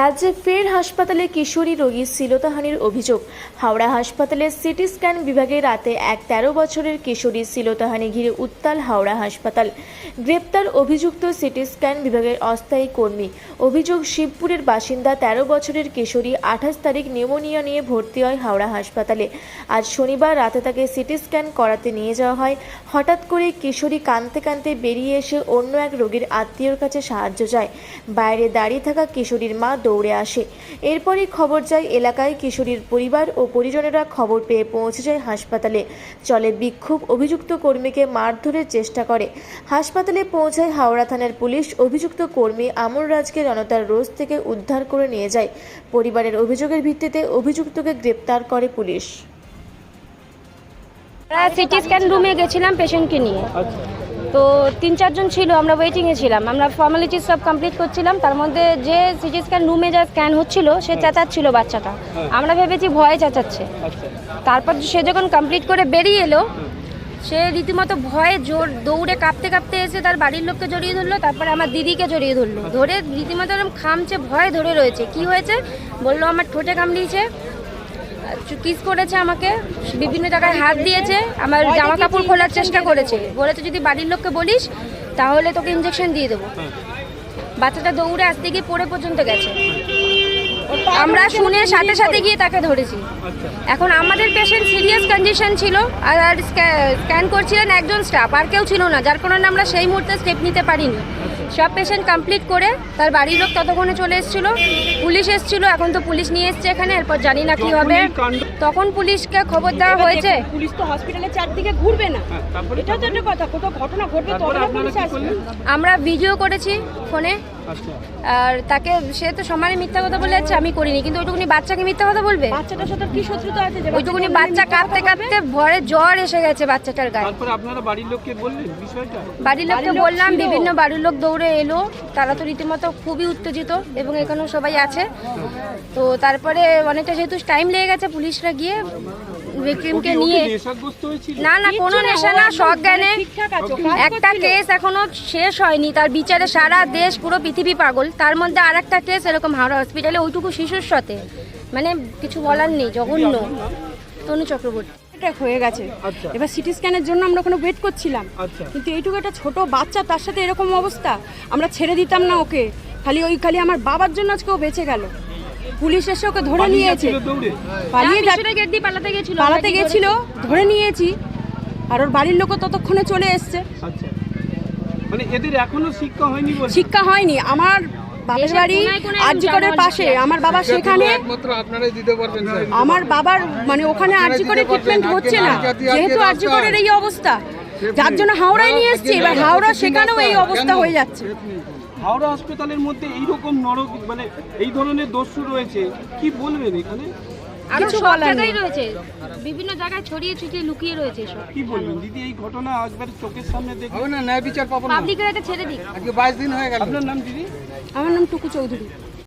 রাজ্যে ফের হাসপাতালে কিশোরী রোগীর শ্লীলতাহানির অভিযোগ। হাওড়া হাসপাতালে সিটি স্ক্যান বিভাগে রাতে এক তেরো বছরের কিশোরীর শ্লীলতাহানি ঘিরে উত্তাল হাওড়া হাসপাতাল। গ্রেপ্তার অভিযুক্ত সিটি স্ক্যান বিভাগের অস্থায়ী কর্মী। অভিযোগ, শিবপুরের বাসিন্দা তেরো বছরের কিশোরী আঠাশ তারিখ নিউমোনিয়া নিয়ে ভর্তি হয় হাওড়া হাসপাতালে। আজ শনিবার রাতে তাকে সিটি স্ক্যান করাতে নিয়ে যাওয়া হয়। হঠাৎ করে কিশোরী কাঁদতে কাঁদতে বেরিয়ে এসে অন্য এক রোগীর আত্মীয়র কাছে সাহায্য চায়। বাইরে দাঁড়িয়ে থাকা কিশোরীর মা দৌড়ে আসে। এরপরই খবর যায় এলাকায় কিশোরীর পরিবার ও পরিজনেরা খবর পেয়ে পৌঁছে যায় হাসপাতালে। চলে বিক্ষোভ অভিযুক্ত কর্মীকে মারধরের চেষ্টা করে। হাসপাতালে পৌঁছায় হাওড়া থানার পুলিশ। অভিযুক্ত কর্মী আমর রাজকে জনতার রোজ থেকে উদ্ধার করে নিয়ে যায়। পরিবারের অভিযোগের ভিত্তিতে অভিযুক্তকে গ্রেপ্তার করে পুলিশ। সিটি স্ক্যান রুমে গেছিলাম পেশেন্টকে নিয়ে। আচ্ছা। তো তিন চারজন ছিল আমরা ওয়েটিংয়ে ছিলাম। আমরা ফর্মালিটিস সব কমপ্লিট করছিলাম। তার মধ্যে যে সিটি স্ক্যান রুমে যা স্ক্যান হচ্ছিল সে চেঁচাচ্ছিল বাচ্চাটা। আমরা ভেবেছি ভয়ে চেঁচাচ্ছে। আচ্ছা। তারপর সে যখন কমপ্লিট করে বেরিয়ে এলো সে রীতিমতো ভয়ে জোর দৌড়ে কাঁপতে কাঁপতে এসে তার বাড়ির লোককে জড়িয়ে ধরলো তারপরে আমার দিদিকে জড়িয়ে ধরলো। ধরে রীতিমতো এরকম খামছে ভয়ে ধরে রয়েছে। কি হয়েছে? বলল আমার ঠোঁটে কামড়িয়েছে। কিস করেছে আমাকে বিভিন্ন জায়গায় হাত দিয়েছে আমার জামা কাপড় খোলার চেষ্টা করেছে। বলেছে যদি বাড়ির লোককে বলিস তাহলে তোকে ইঞ্জেকশন দিয়ে দেবো। বাচ্চাটা দৌড়ে আসতে গিয়ে পড়ে পর্যন্ত গেছে। আমরা শুনে সাথে সাথে গিয়ে তাকে ধরেছি। আচ্ছা। এখন আমাদের পেশেন্ট সিরিয়াস কন্ডিশন ছিল আর আর স্ক্যান করছিলেন একজন স্টাফ আর কেউ ছিল না যার কারণে আমরা সেই মুহূর্তে স্টেপ নিতে পারিনি। সব পেশেন্ট কমপ্লিট করে তার বাড়ির লোক ততক্ষণে চলে এসেছিল। পুলিশ এসেছিল এখন তো পুলিশ নিয়ে এসছে এখানে এরপর জানি না কি হবে। তখন পুলিশকে খবর দেওয়া হয়েছে। পুলিশ তো হসপিটালের চারদিকে ঘুরবে না। হ্যাঁ, এটাও তো একটা কথা কোথাও ঘটনা ঘটবে তবে পুলিশ আসবে। আমরা ভিডিও করেছি ফোনে আচ্ছা। আর তাকে সে তো সমানে মিথ্যা কথা বলে যাচ্ছে আমি করিনি কিন্তু ওইটুকুনি বাচ্চাকে মিথ্যা কথা বলবে? বাচ্চাটার সাথে কি শত্রুতা আছে ওইটুকুনি বাচ্চা কাঁপতে কাঁপতে ভরে জ্বর এসে গেছে বাচ্চাটার গায়ে। তারপরে আপনারা বাড়ির লোককে বললেন বিষয়টা? বাড়ির লোককে বললাম বিভিন্ন বাড়ির লোক দৌড়ে এলো তারা তো রীতিমতো খুবই উত্তেজিত এবং এখানেও সবাই আছে। তো তারপরে অনেকটা যেহেতু টাইম লেগে গেছে পুলিশরা গিয়ে ভিক্টিমকে নিয়ে না না কোনো নেশা না সজ্ঞানে কাজ একটা কেস এখনও শেষ হয়নি তার বিচারে সারা দেশ পুরো পৃথিবী পাগল। তার মধ্যে আর একটা কেস এরকম হাওড়া হসপিটালে ওইটুকু শিশুর সাথে। মানে কিছু বলার নেই জঘন্য। তনু চক্রবর্তী। অ্যাটাক হয়ে গেছে। আচ্ছা। এবার সিটি স্ক্যানের জন্য আমরা ওখানে ওয়েট করছিলাম। আচ্ছা। কিন্তু এইটুকু একটা ছোট বাচ্চা তার সাথে এরকম অবস্থা। আমরা ছেড়ে দিতাম না ওকে। খালি ওই খালি আমার বাবার জন্য আজকে ও বেঁচে গেল। পুলিশ এসে ওকে ধরে নিয়েছে। পালিয়ে পালাতে গেছিল ধরে নিয়েছি। আর ওর বাড়ির লোকও ততক্ষণে চলে এসছে। আচ্ছা। মানে এদের এখনও শিক্ষা হয়নি শিক্ষা হয়নি। আমার দেশের বাড়ি আরজিকরের পাশে। আমার বাবা সেখানে একমাত্র আপনারাই দিতে পারবেন স্যার। আমার বাবার মানে ওখানে আরজি করে ট্রিটমেন্ট হচ্ছে না। যেহেতু আরজি এই অবস্থা যার জন্য হাওড়ায় নিয়ে এসছে এবার হাওড়া সেখানেও এই অবস্থা হয়ে যাচ্ছে। হাওড়া হসপিটালের মধ্যে এইরকম নরক মানে এই ধরনের দস্যু রয়েছে কি বলবেন এখানে? কিছু বলার নেই। রয়েছে। বিভিন্ন জায়গায় ছড়িয়ে ছিটিয়ে লুকিয়ে রয়েছে সব। কি বলবেন? দিদি এই ঘটনা একবার চোখের সামনে দেখে না ন্যায় বিচার পাবো না। পাবলিকের একটা ছেড়ে দিক। আজকে বাইশ দিন হয়ে গেল। আপনার নাম দিদি? আমার নাম টুকু চৌধুরী।